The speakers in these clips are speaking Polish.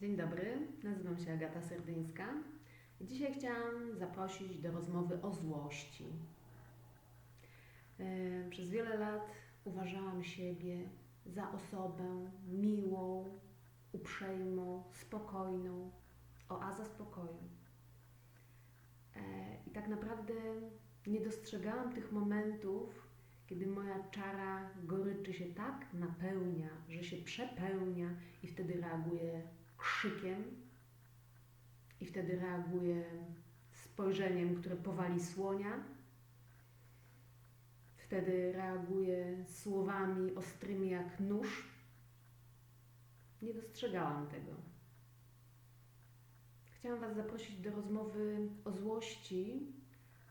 Dzień dobry, nazywam się Agata Serdyńska. Dzisiaj chciałam zaprosić do rozmowy o złości. E, Przez wiele lat uważałam siebie za osobę miłą, uprzejmą, spokojną, oaza spokoju. E, I tak naprawdę nie dostrzegałam tych momentów, kiedy moja czara goryczy się tak napełnia, że się przepełnia i wtedy reaguję krzykiem i wtedy reaguję spojrzeniem, które powali słonia. Wtedy reaguję słowami ostrymi jak nóż. Nie dostrzegałam tego. Chciałam Was zaprosić do rozmowy o złości,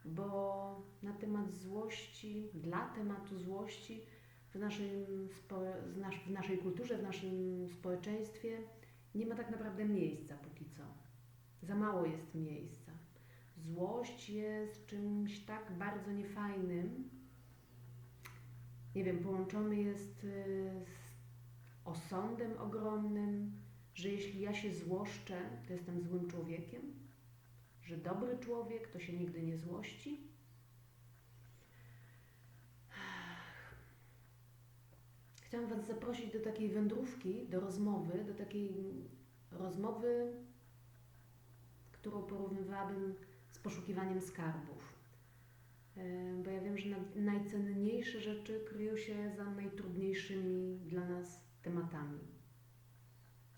bo na temat złości, dla tematu złości w, naszym, w naszej kulturze, w naszym społeczeństwie nie ma tak naprawdę miejsca póki co. Za mało jest miejsca. Złość jest czymś tak bardzo niefajnym. Nie wiem, połączony jest y, z osądem ogromnym, że jeśli ja się złoszczę, to jestem złym człowiekiem, że dobry człowiek to się nigdy nie złości. Chciałam Was zaprosić do takiej wędrówki, do rozmowy, do takiej rozmowy, którą porównywałabym z poszukiwaniem skarbów. E, Bo ja wiem, że na- najcenniejsze rzeczy kryją się za najtrudniejszymi dla nas tematami.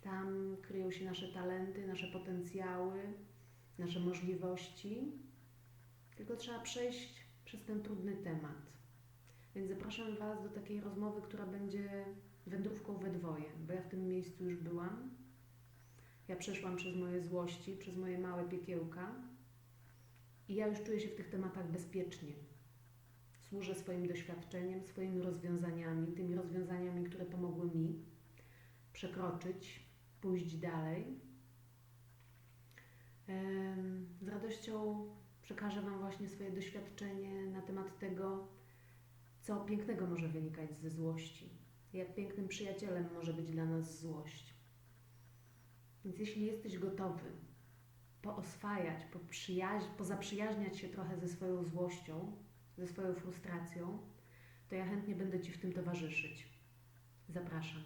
Tam kryją się nasze talenty, nasze potencjały, nasze możliwości. Tylko trzeba przejść przez ten trudny temat. Więc zapraszam Was do takiej rozmowy, która będzie wędrówką we dwoje, bo ja w tym miejscu już byłam. Ja przeszłam przez moje złości, przez moje małe piekiełka i ja już czuję się w tych tematach bezpiecznie. Służę swoim doświadczeniem, swoimi rozwiązaniami, tymi rozwiązaniami, które pomogły mi przekroczyć, pójść dalej. Z radością przekażę Wam właśnie swoje doświadczenie na temat tego, co pięknego może wynikać ze złości. Jak pięknym przyjacielem może być dla nas złość. Więc jeśli jesteś gotowy pooswajać, pozaprzyjaźniać się trochę ze swoją złością, ze swoją frustracją, to ja chętnie będę Ci w tym towarzyszyć. Zapraszam.